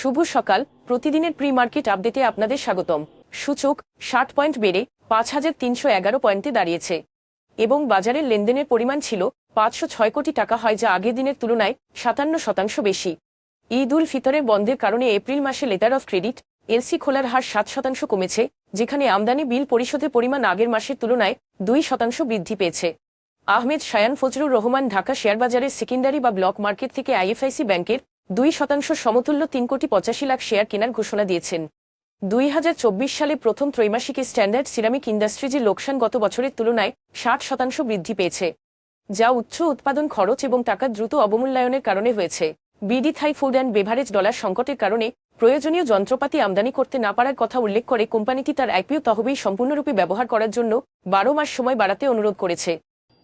শুভ সকাল। প্রতিদিনের pre market আপডেটে আপনাদের স্বাগতম। সূচক ষাট পয়েন্ট বেড়ে পাঁচ হাজার তিনশো এগারো পয়েন্টে দাঁড়িয়েছে এবং বাজারের লেনদেনের পরিমাণ ছিল পাঁচশো ছয় কোটি টাকা হয় যা আগের দিনের তুলনায় সাতান্ন শতাংশ বেশি। ঈদ উল ফিতরের বন্ধের কারণে এপ্রিল মাসে লেটার অফ ক্রেডিট, এলসি খোলার হার সাত শতাংশ কমেছে, যেখানে আমদানি বিল পরিশোধের পরিমাণ আগের মাসের তুলনায় দুই শতাংশ বৃদ্ধি পেয়েছে। আহমেদ শায়ান ফজলুর রহমান ঢাকা শেয়ারবাজারের সেকেন্ডারি বা ব্লক মার্কেট থেকে আইএফআইসি ব্যাংকের দুই শতাংশ সমতুল্য তিন কোটি পঁচাশি লাখ শেয়ার কেনার ঘোষণা দিয়েছেন। দুই হাজার চব্বিশ সালে প্রথম ত্রৈমাসিকে স্ট্যান্ডার্ড সিরামিক ইন্ডাস্ট্রিজের লোকসান গত বছরের তুলনায় ষাট শতাংশ বৃদ্ধি পেয়েছে, যা উচ্চ উৎপাদন খরচ এবং টাকা দ্রুত অবমূল্যায়নের কারণে হয়েছে। BD Thai food and beverage dollar সংকটের কারণে প্রয়োজনীয় যন্ত্রপাতি আমদানি করতে না পারার কথা উল্লেখ করে কোম্পানিটি তার আইপিও তহবিল সম্পূর্ণরূপে ব্যবহার করার জন্য বারো মাস সময় বাড়াতে অনুরোধ করেছে।